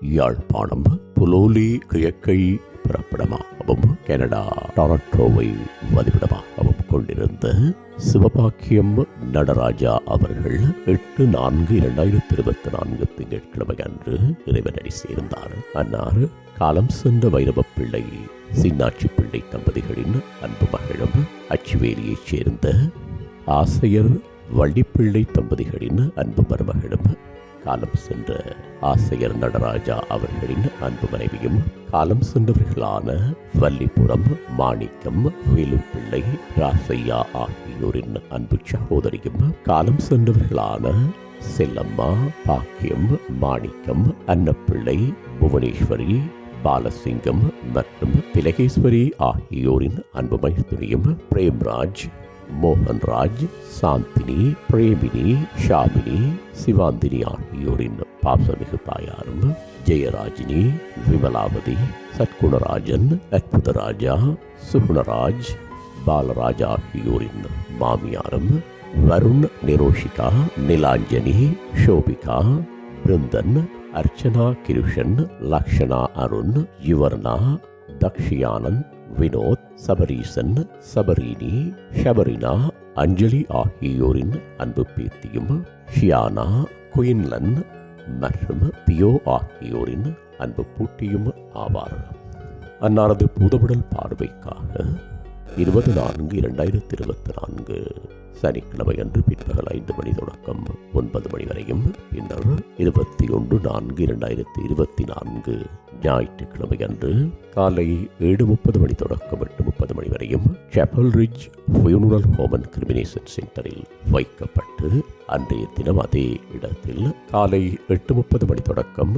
யாழ்ப்பாணம் புலோலி கிழக்கை பிறப்பிடமாகவும் கனடா டொரண்டோவை வதிவிடமாகவும் கொண்டிருந்த சிவபாக்கியம் நடராஜா அவர்கள் எட்டு நான்கு இரண்டாயிரத்தி இருபத்தி நான்கு திங்கட்கிழமை அன்று இறைவனடி சேர்ந்தார். அன்னார் காலம் சென்ற வைரவ பிள்ளை சின்னாட்சி பிள்ளை தம்பதிகளின் அன்பு மகளும் அச்சுவேலியைச் சேர்ந்த ஆசையர் வள்ளிப்பிள்ளை தம்பதிகளின் அன்பு மருமகளும் காலம் சென்ற ஆசையர் நடராஜா அவர்களின் அன்பு மனைவியும் காலம் சென்றவர்களான வள்ளிபுரம் மாணிக்கம் வேலுப்பிள்ளை ராசையா ஆகியோரின் அன்பு சகோதரியும் காலம் சென்றவர்களான செல்லம்மா பாக்கியம் மாணிக்கம் அன்னப்பிள்ளை புவனேஸ்வரி பாலசிங்கம் மற்றும் திலகேஸ்வரி ஆகியோரின் அன்பு மைத்துனியும் பிரேம்ராஜ் மோகன்ராஜ் சாந்தினி பிரேமினி ஷாமினி சிவாந்தினி ஆகியோரின் பாசமிகு தாயாரும் ஜெயராஜினி விமலாவதி சத்குணராஜன் அற்புதராஜா சுகுணராஜ் பாலராஜ் ஆகியோரின் மாமியாரும் வருண் நிரோஷிகா நிலாஞ்சனி ஷோபிகா பிருந்தன் அர்ச்சனா கிருஷன் லக்ஷனா அருண் யுவர்னா தக்ஷியானந்த் வினோத் சபரீசன் சபரினி ஷபரினா அஞ்சலி ஆகியோரின் அன்பு பேத்தியும் ஷியானா குயின்லன் மற்றும் பியோ ஆகியோரின் அன்பு பூட்டியும் ஆவார். அன்னாரது பூதவுடல் பார்வைக்காக இருபது நான்கு இரண்டாயிரத்தி இருபத்தி நான்கு சனிக்கிழமை அன்று பிற்பகல் ஐந்து மணி தொடக்கம் ஒன்பது மணி வரையும் பின் இருபத்தி ஒன்று நான்கு இரண்டாயிரத்தி இருபத்தி நான்கு ஞாயிற்றுக்கிழமை அன்று காலை ஏழு முப்பது மணி தொடக்கம் எட்டு முப்பது மணி வரையும் Chapel Ridge Funeral Home and Cremation சென்டரில் வைக்கப்பட்டு அன்றைய தினம் அதே இடத்தில் காலை எட்டு முப்பது மணி தொடக்கம்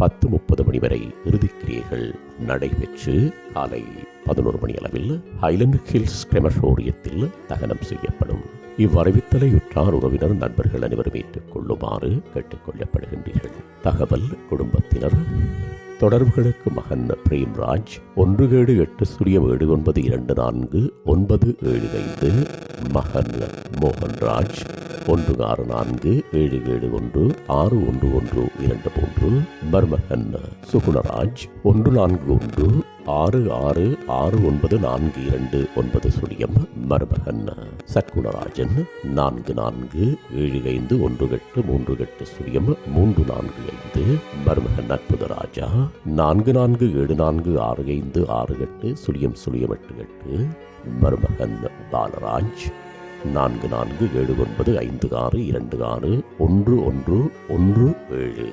பத்து முப்பது மணி வரை இறுதிக்கிரியைகள் நடைபெற்று காலை பதினோரு மணி அளவில் ஹைலண்ட் ஹில்ஸ் கிரெமட்டோரியத்தில் தகனம் செய்யப்படும். இவ்வறிவித்தலை உற்றார் உறவினர் நண்பர்கள் அனைவரும் ஏற்றுக் கொள்ளுமாறு கேட்டுக்கொள்ளப்படுகின்றீர்கள். தகவல் குடும்பத்தினர் தொடர்புகளுக்கு மகன் பிரேம்ராஜ் ஒன்று ஏழு எட்டு சுரிய ஏழு ஒன்பது இரண்டு நான்கு ஒன்பது ஏழு ஐந்து மகன் மோகன்ராஜ் ஒன்று ஆறு நான்கு ஏழு ஏழு ஒன்று ஆறு ஒன்று ஒன்று இரண்டு மூன்று மர்மகன் சுகுணராஜ் ஒன்று நான்கு ஒன்று ஆறு ஆறு ஆறு ஒன்பது நான்கு இரண்டு ஒன்பது சுழியம் மருமகன். சற்குணராஜன் நான்கு நான்கு ஏழு ஐந்து ஒன்று எட்டு மூன்று எட்டு சுழியம் மூன்று நான்கு ஐந்து. மருமகன் அற்புதராஜா நான்கு நான்கு ஏழு நான்கு ஆறு ஐந்து ஆறு எட்டு சுழியம் சுழியம் எட்டு எட்டு. மருமகன் பாலராஜ் நான்கு நான்கு ஏழு ஒன்பது ஐந்து ஆறு இரண்டு ஆறு ஒன்று ஒன்று ஒன்று ஏழு.